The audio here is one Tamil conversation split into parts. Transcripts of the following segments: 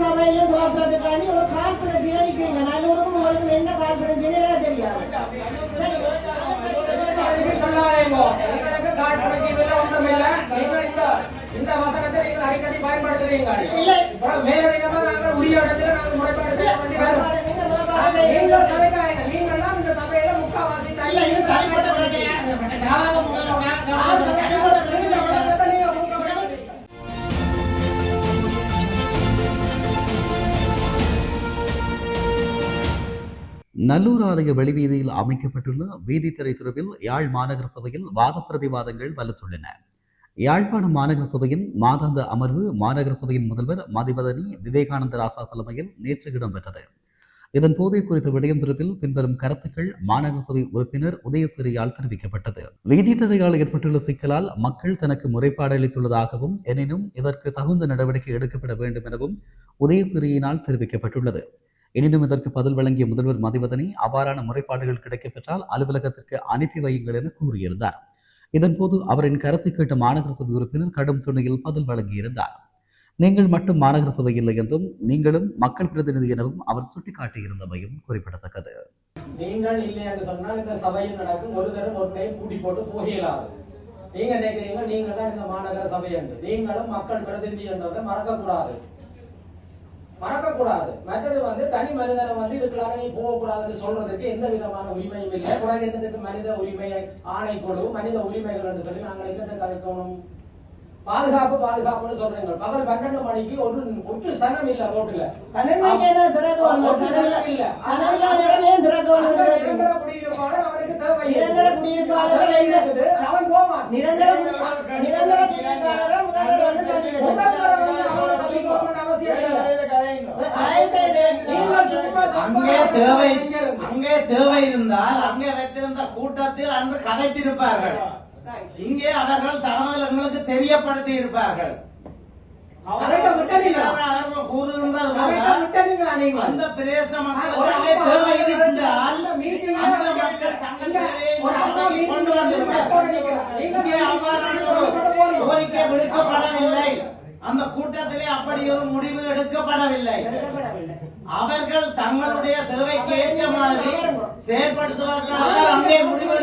சபையிலும் தோற்றதுக்காண்டி ஒரு காழ்ப்புணர்ச்சி அளிக்கிறீங்க நல்லூருக்கும் உங்களுக்கு என்ன காழ்ப்புணர்ச்சின்னு எனக்கு தெரியாது இந்த- வசனத்தை நீங்கள் அடிக்கடி பயன்படுத்துறீங்க இல்லை. அப்புறம் மேலதிகமா நாங்கள் உரிய இடத்துல நாங்கள் முறைப்பாடு செய்ய வேண்டி வரும் நீங்க ஆனா, முதல்வர் நீங்கள் நீங்கள் தான் இந்த சபையில முக்காவாசி முதல்ல நல்லூர் ஆலய வெளிவீதியில் அமைக்கப்பட்டுள்ள வீதித்திரை துறவில் யாழ் மாநகர சபையில் வாத பிரதிவாதங்கள் வலுத்துள்ளன. யாழ்ப்பாணம் மாநகர சபையின் மாதாந்த அமர்வு மாநகர சபையின் முதல்வர் மதிவதனி விவேகானந்த ராசா தலைமையில் நேற்று இடம்பெற்றது. இதன் போதை குறித்த விடயம் தொடர்பில் பின்வரும் கருத்துக்கள் மாநகர சபை உறுப்பினர் உதயசிறியால் தெரிவிக்கப்பட்டது. வீதித்தடையால் ஏற்பட்டுள்ள சிக்கலால் மக்கள் தனக்கு முறைப்பாடு அளித்துள்ளதாகவும் எனினும் இதற்கு தகுந்த நடவடிக்கை எடுக்கப்பட வேண்டும் எனவும் உதயசிறியினால் தெரிவிக்கப்பட்டுள்ளது. எனினும் இதற்கு பதில் வழங்கிய முதல்வர் மதிவதனி அவ்வாறான முறைப்பாடுகள் கிடைக்கப்பெற்றால் அலுவலகத்திற்கு அனுப்பி வையுங்கள் என கூறியிருந்தார். இதன்போது அவரின் கருத்தை கேட்ட மாநகர சபை உறுப்பினர் கடும் துணையில் பதில் வழங்கியிருந்தார். நீங்கள் மட்டும் மாநகர சபை இல்லை என்றும் நீங்களும் மக்கள் பிரதிநிதி எனவும் அவர் சுட்டிக்காட்டியிருந்தமையும் குறிப்பிடத்தக்கது. நீங்கள் இல்லை என்று சொன்னால் இந்த சபையில் நடக்கும் ஒரு தரம் ஒன்றையும் கூட்டி போட்டு போகலாது. நீங்க நினைக்கிறீங்க நீங்கள் தான் இந்த மாநகர சபை என்று. நீங்களும் மக்கள் பிரதிநிதி என்றதை மறக்கக்கூடாது. மறக்கக்கூடாது. மற்றது வந்து தனி மனிதனை வந்து இதுக்குள்ளார நீ போகக்கூடாதுன்னு சொல்றதுக்கு எந்த விதமான உரிமையும் இல்லை. பிறகு என்னதுக்கு மனித உரிமை ஆணைக்குழு மனித உரிமைகள் என்று சொல்லி நாங்கள் என்னத்தை கலைக்கணும் பாதுகாப்பு பாதுகாப்புன்னு சொல்றீங்க. பகல் பன்னெண்டு மணிக்கு ஒரு ஒட்டு சனம் இல்ல ரோட்டுல. பன்னெண்டு மணிக்கு என்ன சனம் இல்ல. அந்த வேணும். நிரந்தர குடியிருப்பாளர் அவனுக்கு தேவை நிரந்தர குடியிருப்பாளர்கள் இல்லை. இருக்குது. அவன் போவான். நிரந்தர குடி- நிரந்தர குடியிருப்பாளரை முதல்வர் வந்து சந்திக்கணும். முதல்வரை வந்து அவனை சந்திக்க வேண்டிய அவசியம் அங்கே தேவை அங்கே தேவை இருந்தால் அங்கே வைத்திருந்த கூட்டத்தில் அன்று கதைத்திருப்பார்கள். இங்கே அவர்கள் தகவல் எங்களுக்கு தெரியப்படுத்தி இருப்பார்கள்? அந்த பிரதேச கோரிக்கை விடுக்கப்படவில்லை. அந்த கூட்டத்திலே அப்படி ஒரு முடிவு எடுக்கப்படவில்லை. அவர்கள் தங்களுடைய தேவைக்கு ஏற்ற மாதிரி செயற்படுத்துவதற்காக அங்கே முடிவு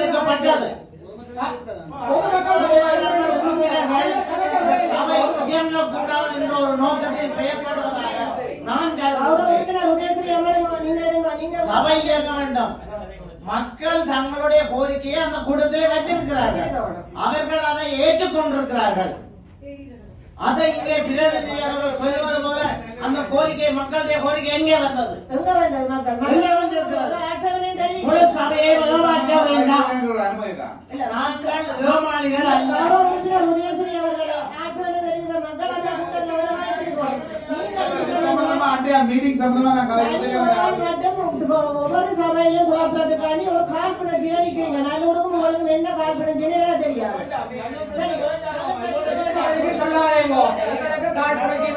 என்ற ஒரு நோக்கத்தில் நான் சபை வேண்டும் மக்கள் தங்களுடைய கோரிக்கையை அந்த கூட்டத்திலே வைத்திருக்கிறார்கள் அவர்கள் அதை ஏற்றுக்கொண்டிருக்கிறார்கள் அதை இங்கே பிரதிநிதிகள் சொல்லுவது போல அந்த கோரிக்கை மக்களுடைய கோரிக்கை எங்கே வந்தது எங்க வந்தது மக்கள்? எங்கே வந்திருக்கிறது? சபையை அனுமதிதான் இல்ல, நாங்கள் ஏமாளிகள் அல்ல கௌரவ உறுப்பினர் உதயஸ்ரீ அவர்களே, ஆட்சேபனை தெரிவித்த மக்கள் அந்த கூட்டத்தில் விவரமாக இருக்கணும். நீங்கள் சம்பந்தமா அண்டைய மீட்டிங் சம்பந்தமா நான் ஒவ்வொரு சபையிலும் தோற்றதுக்காண்டி ஒரு காழ்ப்புணர்ச்சி அளிக்கிறீங்க நல்லூருக்கும் உங்களுக்கு என்ன தெரியாது காழ்ப்புணர்ச்சி.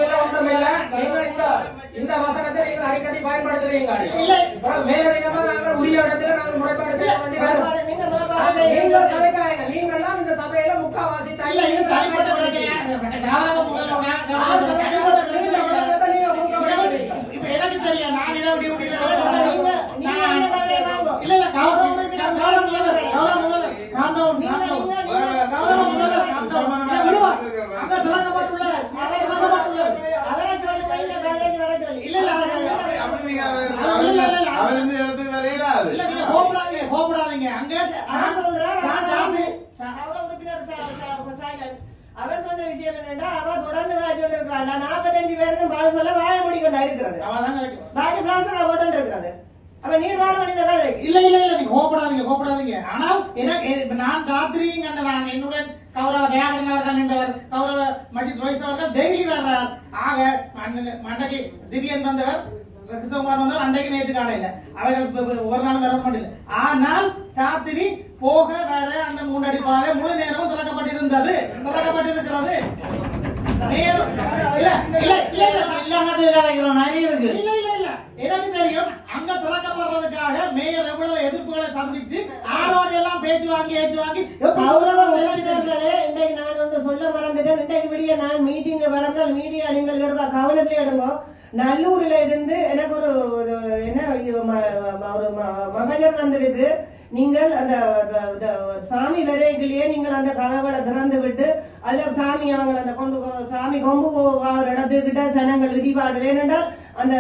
நீங்கள் இந்த- இந்த வசனத்தை நீங்கள் அடிக்கடி பயன்படுத்துறீங்க மேலதிகமா நாங்கள் உரிய இடத்துல நாங்கள் முறைப்பாடு செய்ய வேண்டி நீங்கள். நீங்கள் தான் இந்த சபையில முக்காவாசி இல்ல, இது தனிப்பட்ட பிரச்சனை. நாளாக முதல்ல நாங்க கவனிக்கிறது தனிப்பட்ட பிரச்சனை இல்லை. இப்ப எனக்கு தெரியும் நான் இதை இப்படி இப்படி நீங்க- நீங்க என்ன கதையை வாங்கோ? இல்ல இல்ல கௌரவ உறுப்பினர், கௌரவ முதல்வர், கௌரவ முதல்வர், calm down, calm down. கௌரவ முதல்வர், calm down. இல்ல, விடுவா. அங்க திறக்கப்பட்டுள்ளது, அங்க திறக்கப்பட்டுள்ளது. அவரை சொல்லுங்க இந்த கதைக்கு வர சொல்லி இல்ல, இல்ல, இல்ல, அப்படி இல்ல. அப்படி நீங்க அவர் அவர் இருந்து இடத்துக்கு வரையில அது இல்ல, நீங்க கோபப்படாதீங்க, கோபப்படாதீங்க. அங்க நான் சாந்தி. கௌரவ உறுப்பினர் சா- சா- silence. அவர் சொன்ன விஷயம் என்னன்னா அவர் தொடர்ந்து காய்ச்சல் இருக்கிறார் நாற்பத்தஞ்சு பேருக்கும் பதில் சொல்ல வாழ முடிக்கொண்டா இருக்கிறது. அவதான் கேட்கிறேன். பாக்கி பிளாஸ்டர் ஹோட்டல் இருக்கிறது. அப்ப நீர் வாழ மனித கதை இல்ல இல்ல இல்ல நீங்க கோபப்படாதீங்க கோபப்படாதீங்க ஆனால் எனக்கு நான் ராத்திரியும் கண்ட நான் என்னுடன் கௌரவ தயாகரன் அவர்கள் நின்றவர் கௌரவ மஜித் ரோய்ஸ் அவர்கள் டெய்லி வர்றார். ஆக அன்றைக்கு திவ்யன் வந்தவர் அன்றைக்கு நேற்று காலையில. அவர்கள் ஒரு நாள் வர மாட்டேன் ஆனால் ராத்திரி போக வர அந்த மூன்றடி பாதை முழு நேரமும் திறக்கப்பட்டிருந்தது. திறக்கப்பட்டிருக்கிறது. நேரம். இல்ல இல்ல இல்லாம இருக்கு. இல்ல இல்ல இல்ல. எனக்கு தெரியும் அங்க திறக்கப்படுறதுக்காக மேயர் எவ்வளவு எதிர்ப்புகளை சந்திச்சு ஆளோட எல்லாம் பேச்சு வாங்கி ஏச்சு வாங்கி இன்றைக்கு நான் ஒன்று சொல்ல மறந்துட்டேன். இன்றைக்கு விடிய நான் மீட்டிங் வரந்தால் மீடியா நீங்கள் கவனத்தில் எடுங்க. நல்லூர்ல இருந்து எனக்கு ஒரு ஒரு என்ன ஒரு ம- வந்திருக்கு. நீங்கள் அந்த சாமி விரைகளையே நீங்கள் அந்த கதவுகளை திறந்து விட்டு அதுல சாமி அவங்களை அந்த கொண்டு சாமி கொம்பு போகிற இடத்துக்கிட்ட ஜனங்கள் இடிபாடு ஏனென்றால் அந்த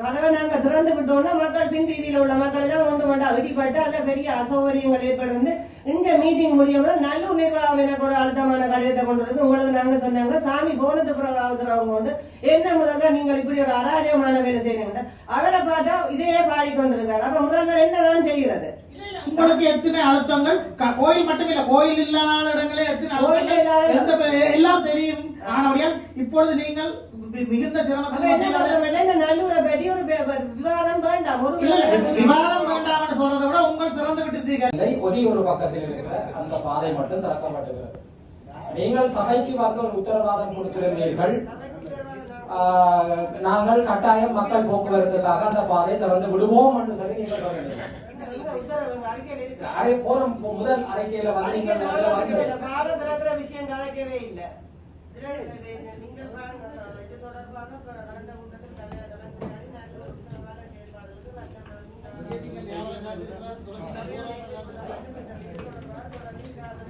கதவை நாங்க திறந்து விட்டோம்னா மக்கள் பின் வீதியில உள்ள மக்கள் எல்லாம் ஒன்று கொண்டா இடிபட்டு அதுல பெரிய அசௌகரியங்கள் ஏற்படுது இந்த மீட்டிங் முடியாமல் நல்ல நல்லூர் நிர்வாகம் எனக்கு ஒரு அழுத்தமான கடிதத்தை கொண்டு இருக்கு உங்களுக்கு நாங்க சொன்னாங்க சாமி போனதுக்கு பிறகு அவங்க கொண்டு என்ன முதல்வர் நீங்கள் இப்படி ஒரு அராஜகமான வேலை செய்யணும் அவரை பார்த்தா இதையே பாடிக்கொண்டிருக்காரு. அப்ப முதல்வர் என்னதான் செய்கிறது? உங்களுக்கு எத்தனை அழுத்தங்கள்? கோயில் மட்டுமில்ல கோயில் இல்லாத இடங்களே எத்தனை அழுத்தங்கள்? எந்த எல்லாம் தெரியும். ஆனபடியால் இப்பொழுது நீங்கள் மிகுந்த நல்லூரை பற்றி ஒரு விவாதம் வேண்டாம். ஒரு இல்ல, இல்ல, விவாதம் வேண்டாம்னு சொல்றதை விட உங்கள் திறந்து விட்டு இல்லை ஒரே ஒரு பக்கத்தில் இருக்கிற அந்த பாதை மட்டும் திறக்கப்பட்டிருக்கிறது நீங்கள் சபைக்கு வந்து ஒரு உத்தரவாதம் கொடுத்திருந்தீர்கள். ஆஹ், நாங்கள் கட்டாயம் மக்கள் போக்குவரத்துக்காக அந்த பாதை திறந்து விடுவோம் என்று சொல்லி நீங்கள் அரை போன முதல் அறிக்கையில வந்து நீங்கள் விஷயம் கதைக்கவே இல்லை. நீங்கள் பாருங்க. இது தொடர்பாக கடந்த கூட்டத்தில் தலைவர்கள் முன்னாடி நல்ல உத்தரவாத செயல்பாடுகளுக்கு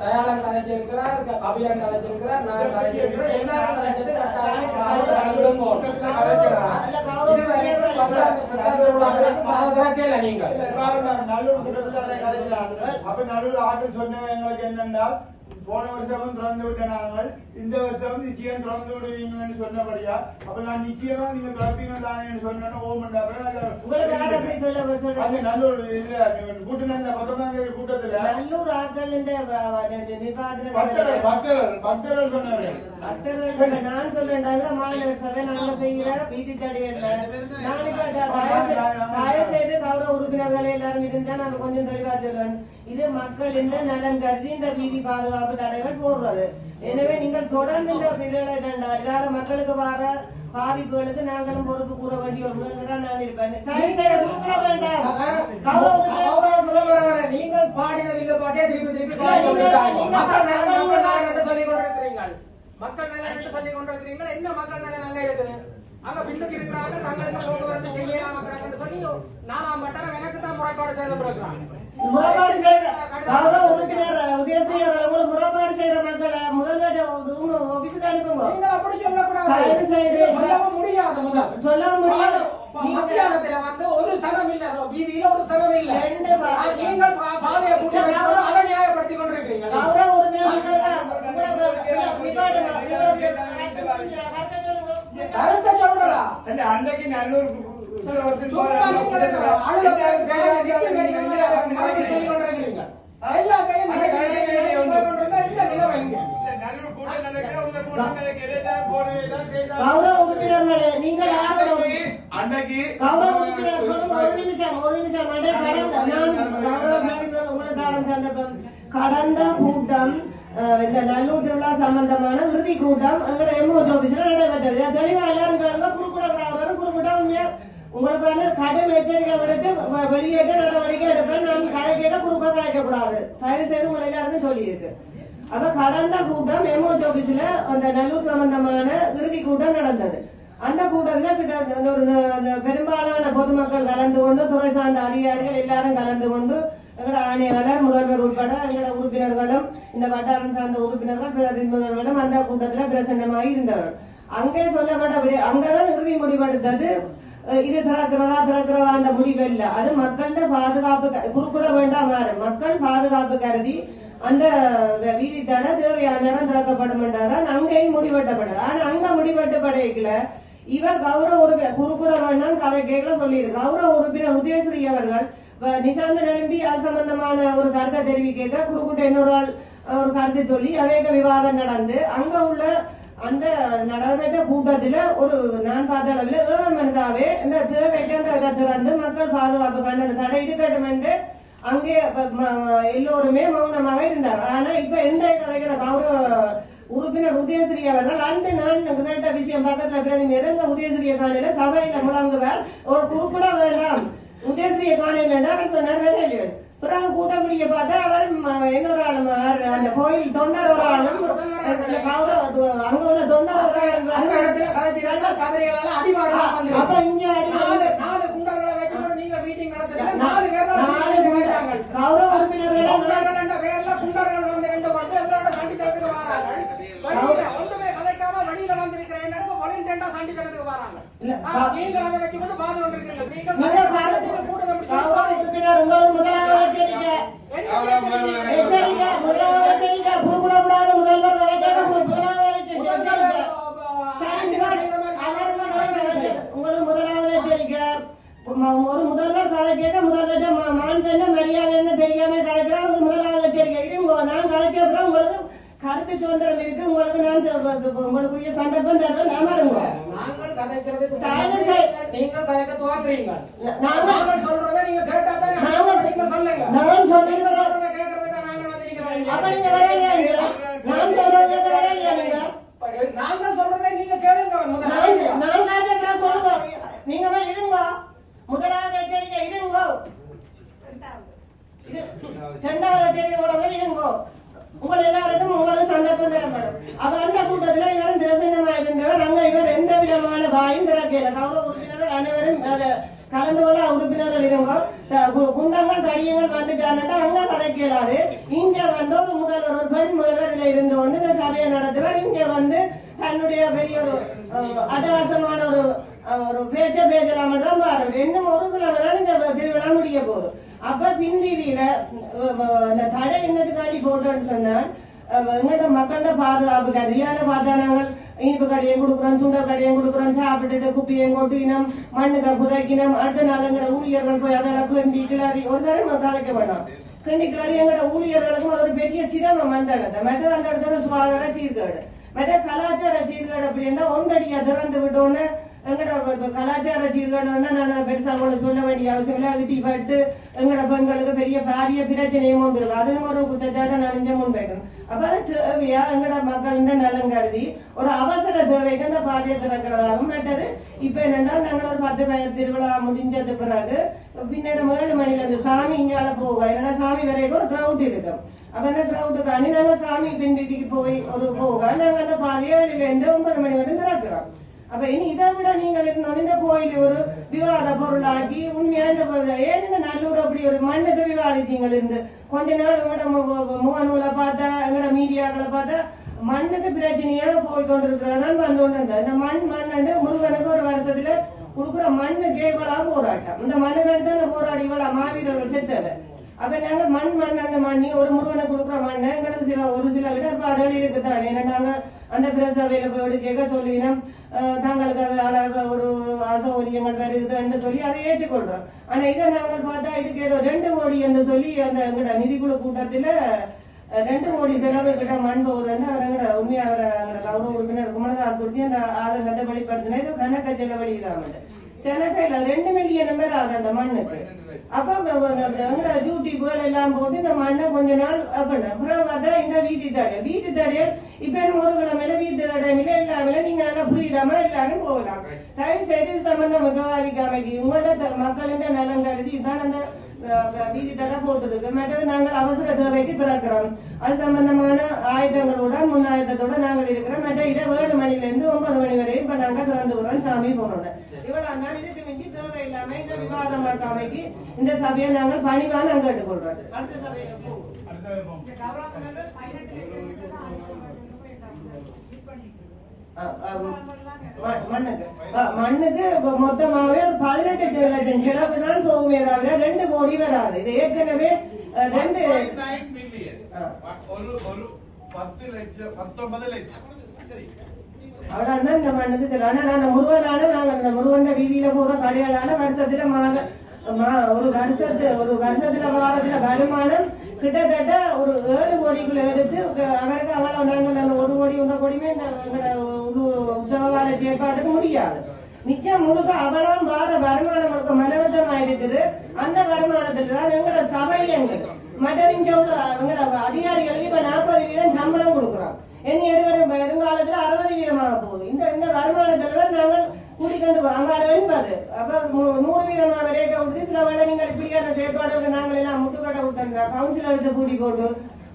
தயாளன் கலைச்சிருக்கிறார் கபிலன் கலைச்சிருக்கிறார் நான் கலைச்சிருக்கிறேன் எல்லாரும் கலைச்சது கட்டாயம். பாதை பத்தாயிரத்து பத்தாயிரத்து உள்ளவர்களுக்கு பாதை திறக்கல நீங்கள் நல்லூர் கூட்டத்தில் அதை கதைக்கிறார்கள் அப்ப நல்லூர் ஆட்கள் சொன்னவங்க எங்களுக்கு என்னென்றால் போன வருஷமும் திறந்து விட்ட நாங்கள் இந்த வருஷம் நிச்சயம் திறந்து விடுவீங்கன்னு சொன்னபடியா அப்ப நான் நிச்சயமா நீங்க திறப்பீங்க தானே சொன்னேன்னு சொல்ல அது நல்லூர் இதுல கூட்டின இந்த பத்தொன்பதாம் தேதி கூட்டத்துல. நல்லூர் நிர்வாகத்தில் பக்தர்கள் பக்தர்கள் சொன்னவர்கள். பக்தர்கள் நான் சொல்றேன்டாங்க மாநில சபை நாங்க செய்கிற வீதி தடையல்ல நான் இப்ப தயவு செய்து கௌரவ உறுப்பினர்களே எல்லாரும் இருந்தா நான் கொஞ்சம் தெளிவா சொல்லுவேன் இது மக்களின் நலன் கருதி இந்த வீதி பாதுகாப்பு தடைகள் போடுறது. எனவே நீங்கள் தொடர்ந்து இந்த இதுகளை தண்டா இதால மக்களுக்கு வர பாதிப்புகளுக்கு நாங்களும் பொறுப்பு கூற வேண்டிய முதல்வரா நான் இருப்பேன். செய்து நீங்கள் பாடின வில்ல பாட்டே திருப்பி திருப்பி மக்கள் மக்கள் மக்கள் சொல்லிக் கொண்டிருக்கிறீர்கள். மக்கள் நலன் என்று சொல்லிக் கொண்டிருக்கிறீர்கள். என்ன மக்கள் நலன் அங்க இருக்குது அங்க பின்னுக்கு இருக்கிறாங்க தங்களுக்கு போக்குவரத்து செய்யலாம் சொல்லி நாலாம் பட்டம் எனக்கு தான் முறைப்பாடு செய்யப்படுகிறாங்க முறைப்பாடு செய்யற கௌரவ உறுப்பினர் உதயஸ்ரீ அவர்கள் முறைப்பாடு செய்யற மக்களை முதல்வர் ரூம் ஆபீஸுக்கு அனுப்புங்க. நீங்கள் அப்படி சொல்லக்கூடாது. செய்து சொல்லவும் முடியாது முதல் சொல்ல முடியாது. மத்தியானத்துல வந்து ஒரு சனம் இல்ல வீதியில ஒரு சனம் இல்ல ரெண்டு பா- ஆ, நீங்கள் பா- பாதையை கூட்டி வைக்கணும், அதை நியாயப்படுத்தி கொண்டிருக்கிறீங்க கௌரவ உறுப்பினர் நிப்பாட்டுங்க. இவ்வளவு கருத்தை சொல்லுங்க. கருத்தை சொல்றதா? அந்த அன்னைக்கு நல்லூர் கௌரவ உறுப்பினர்களே நீங்கள் அன்னைக்கு- கௌரவ ஒரு நிமிஷம் ஒரு நிமிஷம் கடந்த உங்களுக்கான சந்தர்ப்பம் கடந்த கூட்டம் இந்த நல்லூர் திருவிழா சம்பந்தமான இறுதி கூட்டம் எங்களோட எம்ஓஜி ஆபீஸ்ல நடைபெற்றது தெளிவா எல்லாரும் கேளுங்க குறுக்கிடக்கூடாது உண்மையா உங்களுக்கு வந்து கடும் எச்சரிக்கை விடுத்து வெளியேற்ற நடவடிக்கை எடுப்பேன். நான் கரை குறுக்க கரைக்க கூடாது தயவு செய்து உங்களை எல்லாருக்கும் சொல்லியிருக்கு. அப்ப கடந்த கூட்டம் எம்ஓஜி ஆபீஸ்ல அந்த நல்லூர் சம்பந்தமான இறுதி கூட்டம் நடந்தது. அந்த கூட்டத்துல ஒரு பெரும்பாலான பொதுமக்கள் கலந்து கொண்டு துறை சார்ந்த அதிகாரிகள் எல்லாரும் கலந்து கொண்டு எங்களோட ஆணையாளர் முதல்வர் உட்பட எங்களோட உறுப்பினர்களும் இந்த வட்டாரம் சார்ந்த உறுப்பினர்கள் பிரதி முதல்வர்களும் அந்த கூட்டத்துல பிரசன்னமாக இருந்தவர்கள் அங்கே சொல்லப்பட்ட அங்கதான் இறுதி முடிவெடுத்தது. இது திறக்கிறதா திறக்கிறதான்ற முடிவு இல்ல அது மக்கள்கிட்ட பாதுகாப்பு க- வேண்டாம் வேறு மக்கள் பாதுகாப்பு கருதி அந்த வீதி தடை தேவையான நேரம் திறக்கப்படும் என்றாதான் அங்கேயும் முடிவெட்டப்படாது ஆனா அங்க முடிவெட்டப்படையில இவர் கௌரவ உறுப்பினர் குறுக்கூட வேண்டாம் கதை கேட்கல சொல்லியிருக்கு கௌரவ உறுப்பினர் உதயஸ்ரீ அவர்கள் நிசாந்த நிசாந்தன் அது சம்பந்தமான ஒரு கருத்தை தெரிவிக்க குறுக்கூட்ட இன்னொரு ஆள் ஒரு கருத்தை சொல்லி அவேக விவாதம் நடந்து அங்க உள்ள அந்த நடைபெற்ற கூட்டத்தில் ஒரு நான் பார்த்த அளவில் ஏழு மனிதாவே இந்த தேவைக்கு அந்த இதை மக்கள் பாதுகாப்பு கண்டு அந்த தடை இருக்கட்டும் என்று அங்கே எல்லோருமே மௌனமாக இருந்தார். ஆனா இப்ப எந்த கதைக்கிற கௌரவ உறுப்பினர் உதயசிரி அவர்கள் அன்று நான் கேட்ட விஷயம் பக்கத்துல பிரதி இறங்க உதயசிரிய காலையில சபையில முழங்குவார். ஒரு குறிப்பிட வேண்டாம். உதயசிரிய காலையில அவர் சொன்னார் வேற இல்லையோ. பிறகு கூட்டம் பிடிக்க பார்த்தா அவர் இன்னொரு ஆளும் அந்த கோயில் தொண்டர் ஒரு ஆளும் அங்க உள்ள தொண்டர் அந்த இடத்துல கதைக்கிறாங்க, கதைகளால அடிவாரலாம் வந்து அப்ப இங்க அடி நாலு குண்டர்களை வச்சுக்கொண்டு நீங்க மீட்டிங் நடத்துறீங்க. நாலு பேர் நாலு மீட்டிங் குண்டர். வைக்கிறாங்க. கௌரவ உறுப்பினர்களை குண்டர்கள் என்ற பெயர்ல குண்டர்கள் வந்து ரெண்டு வந்து எங்களோட சண்டித்தனத்துக்கு வராங்க. வழியில ஒன்றுமே கதைக்காம வழியில வந்திருக்கிறேன். என்னன்னு volunteer ஆ சண்டித்தனத்துக்கு வராங்க. இல்ல, ஆ, நீங்க அதை வச்சுக்கொண்டு பாது கொண்டிருக்கீங்க நீங்க நீங்க கதைக்காம கூட்டத்தை முடிச்சு கௌரவ உறுப்பினர் உங்களுக்கு முதலாவது எச்சரிக்கை எச்சரிக்கை முதலாவது எச்சரிக்கை குறுக்கிடக்கூடாது முதல்வர் வரைக்கும் முதலாவது எச்சரிக்கை சரி, நிவாரணி. அவர் முதலாவது எச்சரிக்கை. உங்களுக்கு முதலாவது எச்சரிக்கை ம- ஒரு முதல்வர் கதை கேட்க முதல்வர்கிட்ட ம- மான் பெண்ண மரியாதை என்ன தெரியாம கதைக்கிறான் அது முதலாவது எச்சரிக்கை இருங்க நான் கதைக்க அப்புறம் உங்களுக்கு கருத்து சுதந்திரம் இருக்கு உங்களுக்கு நான் சொ- உங்களுக்குரிய சந்தர்ப்பம் தருவேன் நான் வருங்க நாங்கள் செய்து- நீங்கள் கதைக்க துவங்குறீங்க நாங்கள் சொல்றதை நீங்க கேட்டா தான் நாங்கள் நீங்க சொல்லுங்க. நான் சொன்னது நீங்க சொல்றதை கேட்கறதுக்கு நாங்கள் வந்திருக்கிறோம் அப்ப நீங்க வரலையா இங்க? நான் சொல்றது வரலையா நீங்க? நாங்கள் சொல்றதை நீங்க கேளுங்க நான் முதல்ல நான் காய்ச்சல் சொல்லுங்க நீங்க போய் இருங்க முதலாவது எச்சரிக்கை இருங்க இது இரண்டாவது எச்சரிக்கை கூட போய் இருங்க உங்கள் எல்லாருக்கும் உங்களுக்கு சந்தர்ப்பம் தரப்படும் அப்ப அந்த கூட்டத்துல இவரும் பிரசன்னமா இருந்தவர் அங்க இவர் எந்த விதமான வாயும் திறக்கல கௌரவ உறுப்பினர்கள் அனைவரும் அதுல கலந்து கொள்ள உறுப்பினர்கள் இருங்க த- கு- தடியங்கள் வந்துட்டாங்கன்னா அங்க கதைக்கலாது இங்க வந்து ஒரு முதல்வர் ஒரு பெண் முதல்வர் இதுல இருந்து கொண்டு இந்த சபையை நடத்துவார். இங்க வந்து தன்னுடைய பெரிய ஒரு அட்டகாசமான ஒரு ஒரு பேச்ச பேசலாம் தான் பாருங்க. இன்னும் ஒரு கிழமை தான் இந்த திருவிழா முடிய போகுது. அப்ப பின் வீதியில இந்த தடை என்னதுக்காண்டி போட்டோன்னு சொன்னால் அஹ், எங்கள்ட்ட மக்கள்கிட்ட பாதுகாப்பு கருதியான பார்த்தா நாங்கள் இனிப்பு கடையும் கொடுக்குறோம் சுண்ட கடையும் கொடுக்குறோம் சாப்பிட்டுட்டு குப்பியும் கொட்டினோம் மண்ணுக்கு புதைக்கினோம் அடுத்த நாள் எங்கட ஊழியர்கள் போய் அதெல்லாம் கிண்டி கிளாரி ஒரு தரம் கலைக்க வேண்டாம் கிண்டி கிளாரி எங்கட ஊழியர்களுக்கும் அது ஒரு பெரிய சிரமம் அந்த இடத்த மற்ற அந்த இடத்துல சுகாதார சீர்கேடு. மற்ற கலாச்சார சீர்கேடு அப்படின்னா ஒன்றடியா திறந்து விட்டோன்னு எங்களோட கலாச்சார சீர்கேடுன்னா நான் பெருசா கூட சொல்ல வேண்டிய அவசியம் இல்லை. இட்டி பட்டு எங்கட பெண்களுக்கு பெரிய பாரிய பிரச்சனையும் உண்டு இருக்கு. அதுவும் ஒரு குற்றச்சாட்டை நான் இங்க முன்வைக்கணும் அப்ப அது தேவையா? எங்களோட மக்களின் நலன் கருதி ஒரு அவசர தேவைக்கு அந்த பாதையை திறக்கிறதாகவும் மற்றது இப்ப என்னன்னா நாங்கள் ஒரு பத்து பேர் திருவிழா முடிஞ்சது பிறகு பின்னர் ஏழு மணில அந்த சாமி இங்கால போகும். ஏன்னா சாமி வரைக்கும் ஒரு கிரவுட் இருக்கும். அப்ப அந்த கிரவுட்டுக்கு அணி நாங்க சாமி பின் வீதிக்கு போய் ஒரு போக நாங்க அந்த பாதி ஏழுல இருந்து ஒன்பது மணி வரைக்கும் திறக்கிறோம். அப்ப இனி இதை விட நீங்கள் இருந்தோம் இந்த கோயில் ஒரு விவாத பொருளாக்கி உண்மையான பொருள் ஏன் இந்த நல்லூர் அப்படி ஒரு மண்ணுக்கு விவாதிச்சீங்க இருந்து கொஞ்ச நாள் உங்களோட முகநூலை பார்த்தா எங்களோட மீடியாக்களை பார்த்தா மண்ணுக்கு பிரச்சனையா போய் கொண்டிருக்கிறதான் வந்து கொண்டு இந்த மண் மண் முருகனுக்கு ஒரு வருஷத்துல கொடுக்குற மண்ணுக்கு இவ்வளவு போராட்டம். இந்த மண்ணுக்கு தான் போராடி இவ்வளவு மாவீரர்கள் செத்தவர். அப்ப நாங்க மண் மண் அந்த மண்ணி ஒரு முருகனை கொடுக்குற மண்ணை எங்களுக்கு சில ஒரு சில இடர்பாடுகள் இருக்குதான்? ஏன்னா நாங்க அந்த பிரசவையில போய் கேட்க சொல்லினோம். அஹ், தாங்களுக்கு அதால ஒரு அசௌகரியங்கள் வருகுதுன்னு சொல்லி அதை ஏற்றுக்கொள்றோம். ஆனா இதை நாங்கள் பார்த்தா இதுக்கு ஏதோ ரெண்டு கோடி என்று சொல்லி அந்த எங்கட நிதிக்குழு கூட்டத்துல ரெண்டு கோடி செலவு கிட்ட மண் போகுதுன்னு அவர் எங்கட உண்மையா அவரை எங்கட கௌரவ உறுப்பினர் குமரதாஸ் கொடுத்து அந்த ஆதங்கத்தை வெளிப்படுத்தினா இது கணக்க செலவழிதான் செனக்கா இல்ல ரெண்டு மில்லியன் பேர் ஆகுது அந்த மண்ணுக்கு. அப்ப எங்கட யூடியூப்கள் எல்லாம் போட்டு இந்த மண்ணை கொஞ்ச நாள் பண்ண அப்புறம் பார்த்தா என்ன வீதி தடை. வீதி தடையல் இப்ப என்ன ஒரு கிழமையில வீதி தடையில இல்லாமல நீங்க நல்லா ஃப்ரீடமா எல்லாரும் போகலாம். தயவு செய்து சம்பந்தம் விவகாரிக்காமைக்கு உங்களோட த- மக்களின் நலன் கருதி இதுதான் அந்த வீதி தடை போட்டிருக்கு மற்றது நாங்கள் அவசர தேவைக்கு திறக்கிறோம் அது சம்பந்தமான ஆயுதங்களுடன் முன் ஆயுதத்தோட நாங்கள் இருக்கிறோம் மற்ற இரவு ஏழு மணில இருந்து ஒன்பது மணி வரையும் இப்ப நாங்க திறந்து விடுறோம் சாமி போனோட இவ்வளவு நாள் இதுக்கு மிஞ்சி தேவை இல்லாம இந்த விவாதமாக்காமைக்கு இந்த சபையை நாங்கள் பணிவா நாங்க கேட்டுக்கொள்றோம் அடுத்த சபையில போவோம் அடுத்தது போங்க. ஆ, ஆ, ம- மண்ணுக்கு. மண்ணுக்கு மொத்தமாகவே ஒரு பதினெட்டு லட்சம் செலவு தான் போகுமே தவிர ரெண்டு கோடி வராது. இது ஏற்கனவே ரெண்டு பத்து லட்சம் பத்தொன்பது லட்சம். அவ்வளவுதான் இந்த மண்ணுக்கு செலவு ஆனா நான் முருகனால நாங்க இந்த முருகன் வீதியில போற கடைகளால வருஷத்துல மாத ஒரு வருஷத்து ஒரு வருஷத்துல வாரத்துல வருமானம் கிட்டத்தட்ட ஒரு ஏழு கோடிக்குள்ள எடுத்து அவருக்கு அவ்வளவு நாங்கள் நம்ம ஒரு கோடி ஒன்றரை கோடியுமே இந்த எங்களோட உற்சவகால செயற்பாட்டுக்கு முடியாது. மிச்சம் முழுக்க அவ்வளவு வார வருமானம் முழுக்க மனவட்டமா இருக்குது அந்த வருமானத்துல தான் எங்களோட சபை எங்களுக்கு. மற்ற இங்க உள்ள எங்களோட அதிகாரிகளுக்கு இப்ப நாற்பது வீதம் சம்பளம் கொடுக்குறோம். என் எடுவரும் வருங்காலத்துல அறுபது வீதமாக போகுது. இந்த இந்த வருமானத்துல தான் நாங்கள் கூட்டிக்கொண்டு அங்காட என்பது அப்புறம் நூறு வீதமா வரைய கொடுத்து சில வேலை நீங்கள் இப்படியான செயற்பாடுகள் நாங்கள் எல்லாம் முட்டுக்கட்ட விட்டுருந்தா கவுன்சில் எடுத்து கூட்டி போட்டு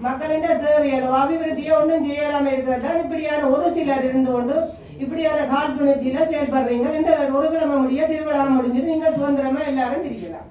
மக்களின் தேவையோ அபிவிருத்தியோ ஒன்றும் செய்யலாம இருக்கிறது தான் இப்படியான ஒரு சிலர் இருந்து கொண்டு இப்படியான காழ்ப்புணர்ச்சியில செயல்படுறீங்க. இந்த ஒரு கிழமை முடிய திருவிழா முடிஞ்சது நீங்க சுதந்திரமா எல்லாரும் சிரிக்கலாம்.